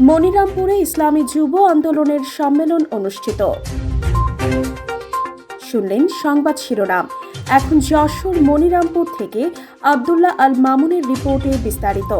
মনিরামপুরে ইসলামী যুব আন্দোলনের সম্মেলন অনুষ্ঠিত। শুনলেন সংবাদ শিরোনাম। এখন যশোর মনিরামপুর থেকে আবদুল্লাহ আল মামুনের রিপোর্টে বিস্তারিত।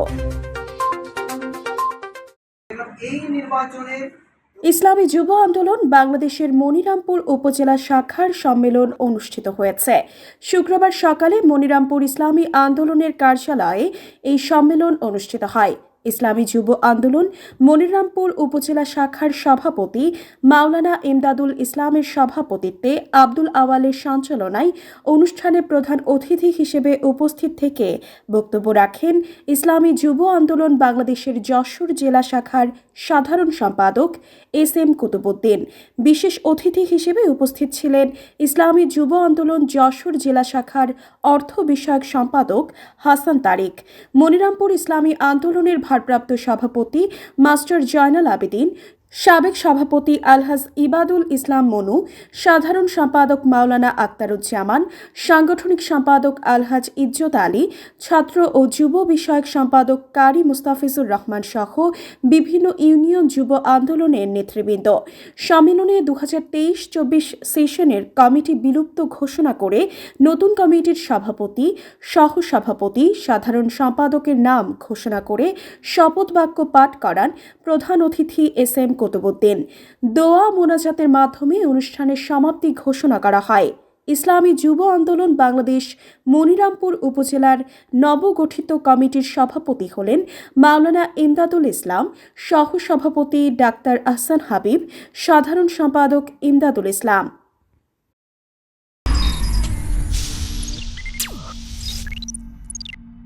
ইসলামী যুব আন্দোলন বাংলাদেশের মনিরামপুর উপজেলা শাখার সম্মেলন অনুষ্ঠিত হয়েছে। শুক্রবার সকালে মনিরামপুর ইসলামী আন্দোলনের কার্যালয়ে এই সম্মেলন অনুষ্ঠিত হয়। ইসলামী যুব আন্দোলন, মনিরামপুর উপজেলা শাখার সভাপতি মাওলানা ইমদাদুল ইসলামের সভাপতিত্বে আব্দুল আওয়ালের সঞ্চালনায় অনুষ্ঠানে প্রধান অতিথি হিসেবে উপস্থিত থেকে বক্তব্য রাখেন ইসলামী যুব আন্দোলন বাংলাদেশের যশোর জেলা শাখার সাধারণ সম্পাদক এস এম কুতুবুদ্দিন বিশেষ অতিথি হিসেবে উপস্থিত ছিলেন ইসলামী যুব আন্দোলন যশোর জেলা শাখার অর্থ বিষয়ক সম্পাদক হাসান তারিক। মনিরামপুর ইসলামী আন্দোলনের ভারপ্রাপ্ত সভাপতি মাস্টার জয়নাল আবেদিন সাবেক সভাপতি আলহাজ ইবাদুল ইসলাম মনু, সাধারণ সম্পাদক মাওলানা আক্তারুজ্জামান, সাংগঠনিক সম্পাদক আলহাজ ইজ্জত আলী, ছাত্র ও যুব বিষয়ক সম্পাদক কারি মুস্তাফিজুর রহমান সহ বিভিন্ন ইউনিয়ন যুব আন্দোলনের নেতৃবৃন্দ। সম্মেলনে দু হাজার তেইশ চব্বিশ সেশনের কমিটি বিলুপ্ত ঘোষণা করে নতুন কমিটির সভাপতি সহ সভাপতি সাধারণ সম্পাদকের নাম ঘোষণা করে শপথ বাক্য পাঠ করান প্রধান অতিথি এস এম কুতুবুদ্দিন দোয়া মোনাজাতের মাধ্যমে অনুষ্ঠানের সমাপ্তি ঘোষণা করা হয়। ইসলামী যুব আন্দোলন বাংলাদেশ মনিরামপুর উপজেলার নবগঠিত কমিটির সভাপতি হলেন মাওলানা ইমদাদুল ইসলাম সহ সভাপতি ডাক্তার আহসান হাবিব, সাধারণ সম্পাদক ইমদাদুল ইসলাম।